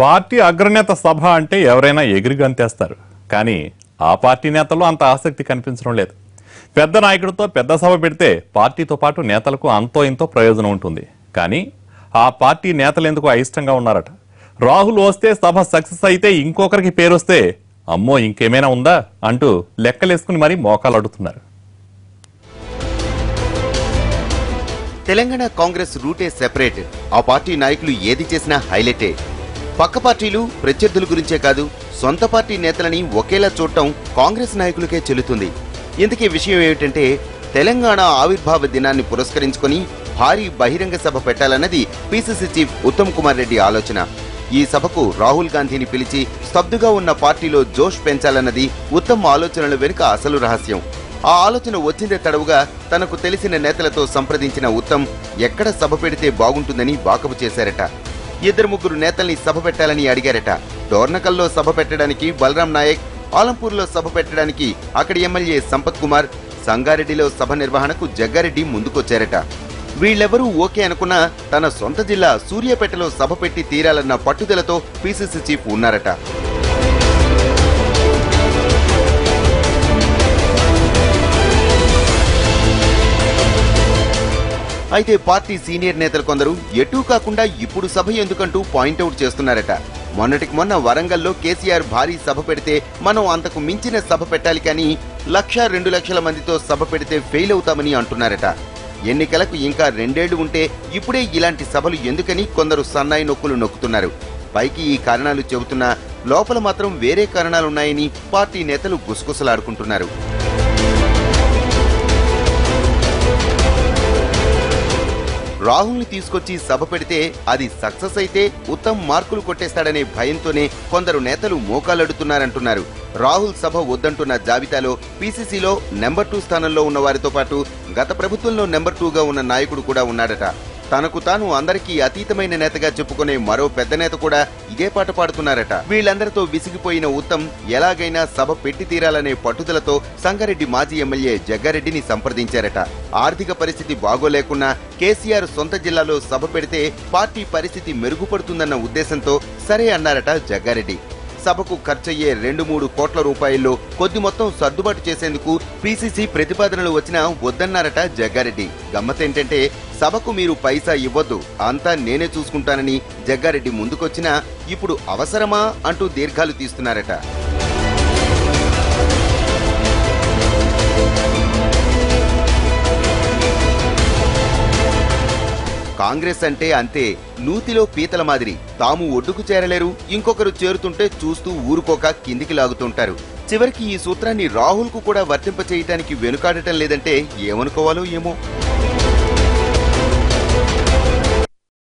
Party అగ్రనేత సభ అంటే ఎవరైనా ఎగిరి గంతేస్తారు. కానీ ఆ పార్టీ నేతలు అంత ఆసక్తి కనిపించడం లేదు. పెద్ద నాయకుడితో పెద్ద సభ పెడితే పార్టీతో పాటు నేతలకు అంతో ఇంతో ప్రయోజనం ఉంటుంది. కానీ ఆ పార్టీ నేతలు ఎందుకు అయిష్టంగా ఉన్నారట? రాహుల్ వస్తే సభ సక్సెస్ అయితే ఇంకొకరికి పేరు వస్తే అమ్మో ఇంకేమైనా ఉందా అంటూ లెక్కలేసుకుని మరీ మోకాలు అడుగుతున్నారు. తెలంగాణ కాంగ్రెస్ రూటే సెపరేట్. ఆ పార్టీ నాయకులు ఏది చేసినా హైలైటే. పక్క పార్టీలు ప్రత్యర్థుల గురించే కాదు సొంత పార్టీ నేతలని ఒకేలా చూడటం కాంగ్రెస్ నాయకులకే చెల్లుతుంది. ఇంతకీ విషయం ఏమిటంటే తెలంగాణ ఆవిర్భావ దినాన్ని పురస్కరించుకొని భారీ బహిరంగ సభ పెట్టాలన్నది P C C chief Uttam Kumar Reddy ఆలోచన. ఈ సభకు రాహుల్ గాంధీని పిలిచి స్తబ్దుగా ఉన్న పార్టీలో జోష్ పెంచాలన్నది ఉత్తమ్ ఆలోచనల వెనుక అసలు రహస్యం. ఆ ఆలోచన వచ్చిందే తడవుగా తనకు తెలిసిన నేతలతో సంప్రదించిన ఉత్తమ్ ఎక్కడ సభ పెడితే బాగుంటుందని వాకపు చేశారట. ఇద్దరు ముగ్గురు నేతల్ని సభ పెట్టాలని అడిగారట. డోర్నకల్లో సభ పెట్టడానికి బలరాం నాయక్ ఆలంపూర్లో సభ పెట్టడానికి అక్కడి ఎమ్మెల్యే సంపత్ కుమార్ సంగారెడ్డిలో సభ నిర్వహణకు జగ్గారెడ్డి ముందుకొచ్చారట. వీళ్ళెవరూ ఓకే అనుకున్నా తన సొంత జిల్లా సూర్యాపేటలో సభ పెట్టి తీరాలన్న పట్టుదలతో పిసిసి చీఫ్ ఉన్నారట. అయితే పార్టీ సీనియర్ నేతలు కొందరు ఎటూ కాకుండా ఇప్పుడు సభ ఎందుకంటూ పాయింట్అవుట్ చేస్తున్నారట. మొన్నటికి మొన్న వరంగల్లో కేసీఆర్ భారీ సభ పెడితే మనం అంతకు మించిన సభ పెట్టాలి కానీ లక్ష రెండు లక్షల మందితో సభ పెడితే ఫెయిల్ అవుతామని అంటున్నారట. ఎన్నికలకు ఇంకా రెండేళ్ళు ఉంటే ఇప్పుడే ఇలాంటి సభలు ఎందుకని కొందరు సన్నాయి నొక్కులు నొక్కుతున్నారు. పైకి ఈ కారణాలు చెబుతున్నా లోపల మాత్రం వేరే కారణాలున్నాయని పార్టీ నేతలు గుసగుసలాడుకుంటున్నారు. రాహుల్ని తీసుకొచ్చి సభ పెడితే అది సక్సెస్ అయితే ఉత్తమ్ మార్కులు కొట్టేస్తాడనే భయంతోనే కొందరు నేతలు మోకాలడుతున్నారంటున్నారు రాహుల్ సభ వద్దంటున్న జాబితాలో పీసీసీలో నెంబర్ టూ స్థానంలో ఉన్న వారితో పాటు గత ప్రభుత్వంలో నెంబర్ టూగా ఉన్న నాయకుడు కూడా ఉన్నాడట. తనకు తాను అందరికీ అతీతమైన నేతగా చెప్పుకునే మరో పెద్ద నేత కూడా ఇదే పాట పాడుతున్నారట. వీళ్ళందరితో విసిగిపోయిన ఉత్తమ్ ఎలాగైనా సభ పెట్టి తీరాలనే పట్టుదలతో సంగారెడ్డి మాజీ ఎమ్మెల్యే జగ్గారెడ్డిని సంప్రదించారట. ఆర్థిక పరిస్థితి బాగోలేకున్నా కేసీఆర్ సొంత జిల్లాలో సభ పెడితే పార్టీ పరిస్థితి మెరుగుపడుతుందన్న ఉద్దేశంతో సరే అన్నారట జగ్గారెడ్డి. సభకు ఖర్చయ్యే రెండు మూడు కోట్ల రూపాయల్లో కొద్ది మొత్తం సర్దుబాటు చేసేందుకు పీసీసీ ప్రతిపాదనలు వచ్చినా వద్దన్నారట జగ్గారెడ్డి. గమ్మతేంటంటే సభకు మీరు పైసా ఇవ్వద్దు అంతా నేనే చూసుకుంటానని జగ్గారెడ్డి ముందుకొచ్చినా ఇప్పుడు అవసరమా అంటూ దీర్ఘాలు తీస్తున్నారట. కాంగ్రెస్ అంటే అంతే నూతిలో పీతల మాదిరి. తాము ఒడ్డుకు చేరలేరు ఇంకొకరు చేరుతుంటే చూస్తూ ఊరుకోక కిందికి లాగుతుంటారు. చివరికి ఈ సూత్రాన్ని రాహుల్కు కూడా వర్తింపచేయటానికి వెనుకాడటం లేదంటే ఏమనుకోవాలో ఏమో.